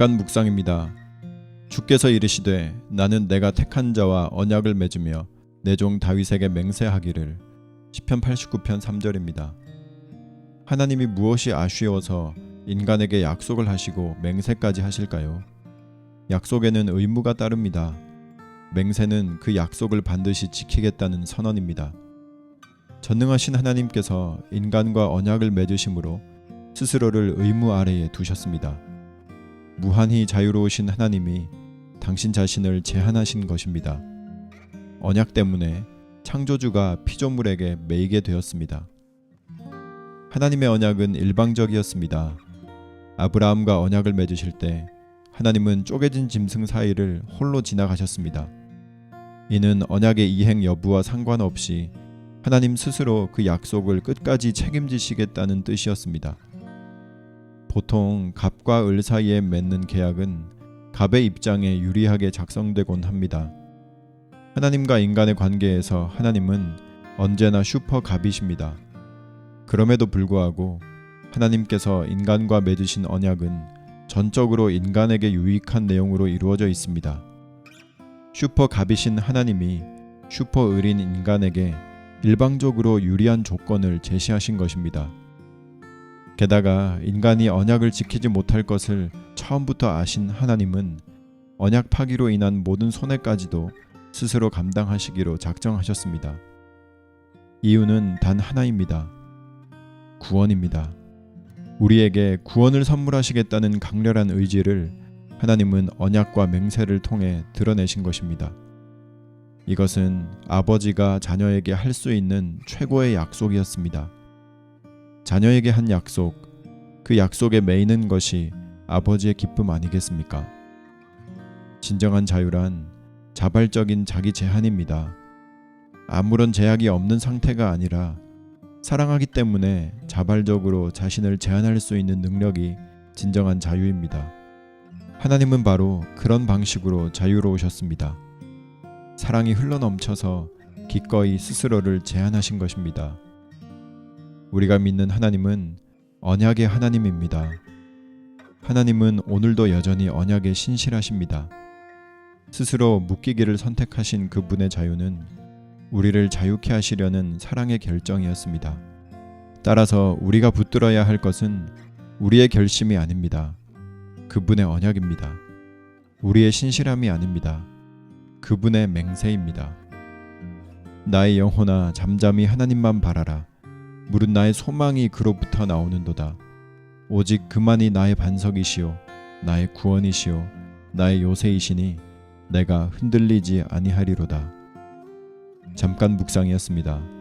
잠깐 묵상입니다. 주께서 이르시되 나는 내가 택한 자와 언약을 맺으며 내 종 다윗에게 맹세하기를 시편 89편 3절입니다. 하나님이 무엇이 아쉬워서 인간에게 약속을 하시고 맹세까지 하실까요? 약속에는 의무가 따릅니다. 맹세는 그 약속을 반드시 지키겠다는 선언입니다. 전능하신 하나님께서 인간과 언약을 맺으심으로 스스로를 의무 아래에 두셨습니다. 무한히 자유로우신 하나님이 당신 자신을 제한하신 것입니다. 언약 때문에 창조주가 피조물에게 매이게 되었습니다. 하나님의 언약은 일방적이었습니다. 아브라함과 언약을 맺으실 때 하나님은 쪼개진 짐승 사이를 홀로 지나가셨습니다. 이는 언약의 이행 여부와 상관없이 하나님 스스로 그 약속을 끝까지 책임지시겠다는 뜻이었습니다. 보통 갑과 을 사이에 맺는 계약은 갑의 입장에 유리하게 작성되곤 합니다. 하나님과 인간의 관계에서 하나님은 언제나 슈퍼 갑이십니다. 그럼에도 불구하고 하나님께서 인간과 맺으신 언약은 전적으로 인간에게 유익한 내용으로 이루어져 있습니다. 슈퍼 갑이신 하나님이 슈퍼 을인 인간에게 일방적으로 유리한 조건을 제시하신 것입니다. 게다가 인간이 언약을 지키지 못할 것을 처음부터 아신 하나님은 언약 파기로 인한 모든 손해까지도 스스로 감당하시기로 작정하셨습니다. 이유는 단 하나입니다. 구원입니다. 우리에게 구원을 선물하시겠다는 강렬한 의지를 하나님은 언약과 맹세를 통해 드러내신 것입니다. 이것은 아버지가 자녀에게 할 수 있는 최고의 약속이었습니다. 자녀에게 한 약속, 그 약속에 매이는 것이 아버지의 기쁨 아니겠습니까? 진정한 자유란 자발적인 자기 제한입니다. 아무런 제약이 없는 상태가 아니라 사랑하기 때문에 자발적으로 자신을 제한할 수 있는 능력이 진정한 자유입니다. 하나님은 바로 그런 방식으로 자유로우셨습니다. 사랑이 흘러넘쳐서 기꺼이 스스로를 제한하신 것입니다. 우리가 믿는 하나님은 언약의 하나님입니다. 하나님은 오늘도 여전히 언약에 신실하십니다. 스스로 묶이기를 선택하신 그분의 자유는 우리를 자유케 하시려는 사랑의 결정이었습니다. 따라서 우리가 붙들어야 할 것은 우리의 결심이 아닙니다. 그분의 언약입니다. 우리의 신실함이 아닙니다. 그분의 맹세입니다. 나의 영혼아 잠잠히 하나님만 바라라. 물은 나의 소망이 그로부터 나오는도다. 오직 그만이 나의 반석이시요 나의 구원이시요 나의 요새이시니 내가 흔들리지 아니하리로다. 잠깐 묵상이었습니다.